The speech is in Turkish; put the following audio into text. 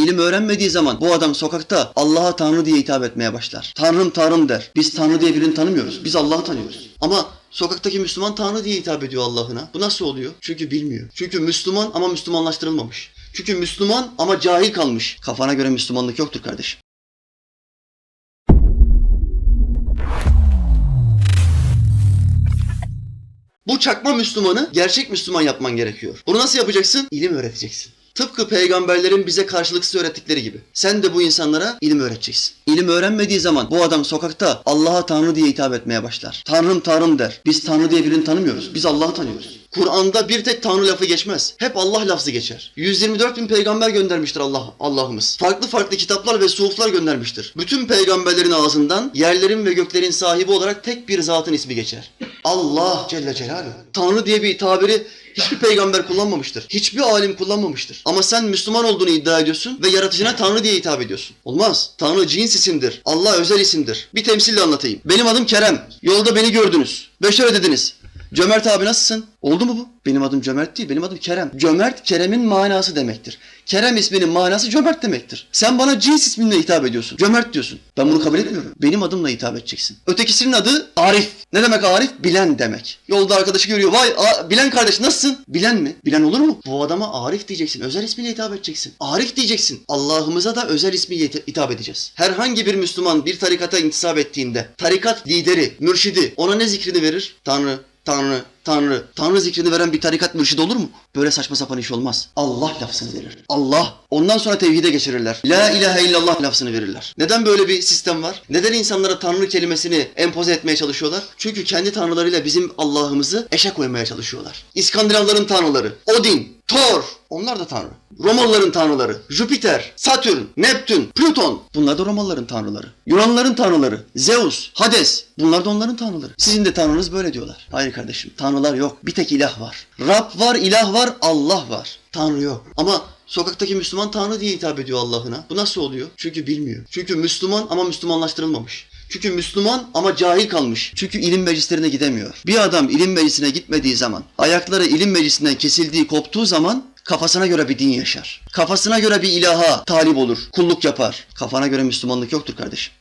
İlim öğrenmediği zaman bu adam sokakta Allah'a Tanrı diye hitap etmeye başlar. Tanrım Tanrım der. Biz Tanrı diye birini tanımıyoruz. Biz Allah'ı tanıyoruz. Ama sokaktaki Müslüman Tanrı diye hitap ediyor Allah'ına. Bu nasıl oluyor? Çünkü bilmiyor. Çünkü Müslüman ama Müslümanlaştırılmamış. Çünkü Müslüman ama cahil kalmış. Kafana göre Müslümanlık yoktur kardeşim. Bu çakma Müslümanı gerçek Müslüman yapman gerekiyor. Bunu nasıl yapacaksın? İlim öğreteceksin. Tıpkı peygamberlerin bize karşılıksız öğrettikleri gibi. Sen de bu insanlara ilim öğreteceksin. İlim öğrenmediği zaman bu adam sokakta Allah'a Tanrı diye hitap etmeye başlar. Tanrım Tanrım der. Biz Tanrı diye birini tanımıyoruz. Biz Allah'ı tanıyoruz. Kur'an'da bir tek Tanrı lafı geçmez. Hep Allah lafzı geçer. 124 bin peygamber göndermiştir Allah Allah'ımız. Farklı farklı kitaplar ve suhuflar göndermiştir. Bütün peygamberlerin ağzından yerlerin ve göklerin sahibi olarak tek bir zatın ismi geçer. Allah Celle Celaluhu. Tanrı diye bir tabiri hiçbir peygamber kullanmamıştır. Hiçbir alim kullanmamıştır. Ama sen Müslüman olduğunu iddia ediyorsun ve yaratıcına Tanrı diye hitap ediyorsun. Olmaz. Tanrı cins isimdir. Allah özel isimdir. Bir temsille anlatayım. Benim adım Kerem. Yolda beni gördünüz. Beşer dediniz. Cömert abi nasılsın? Oldu mu bu? Benim adım Cömert değil, benim adım Kerem. Cömert, Kerem'in manası demektir. Kerem isminin manası cömert demektir. Sen bana cins isminle hitap ediyorsun. Cömert diyorsun. Ben bunu kabul etmiyorum. Benim adımla hitap edeceksin. Ötekisinin adı Arif. Ne demek Arif? Bilen demek. Yolda arkadaşı görüyor. Vay a- bilen kardeş nasılsın? Bilen mi? Bilen olur mu? Bu adama Arif diyeceksin. Özel ismiyle hitap edeceksin. Arif diyeceksin. Allah'ımıza da özel ismiyle hit- hitap edeceğiz. Herhangi bir Müslüman bir tarikata intisap ettiğinde tarikat lideri, mürşidi ona ne zikrini verir? Tanrı, Tanrı, Tanrı. Tanrı zikrini veren bir tarikat mürşidi olur mu? Böyle saçma sapan iş olmaz. Allah lafzını verir. Allah. Ondan sonra tevhide geçirirler. La ilahe illallah lafzını verirler. Neden böyle bir sistem var? Neden insanlara Tanrı kelimesini empoze etmeye çalışıyorlar? Çünkü kendi tanrılarıyla bizim Allah'ımızı eşe koymaya çalışıyorlar. İskandinavların tanrıları. Odin, Thor. Onlar da tanrı. Romalıların tanrıları. Jüpiter, Satürn, Neptün, Plüton. Bunlar da Romalıların tanrıları. Yunanlıların tanrıları. Zeus, Hades. Bunlar da onların tanrıları. Sizin de tanrınız böyle diyorlar. Hayır kardeşim. Tanrılar yok. Bir tek ilah var. Rab var, ilah var, Allah var. Tanrı yok. Ama sokaktaki Müslüman Tanrı diye hitap ediyor Allah'ına. Bu nasıl oluyor? Çünkü bilmiyor. Çünkü Müslüman ama Müslümanlaştırılmamış. Çünkü Müslüman ama cahil kalmış. Çünkü ilim meclislerine gidemiyor. Bir adam ilim meclisine gitmediği zaman, ayakları ilim meclisinden kesildiği, koptuğu zaman kafasına göre bir din yaşar. Kafasına göre bir ilaha talip olur, kulluk yapar. Kafana göre Müslümanlık yoktur kardeşim.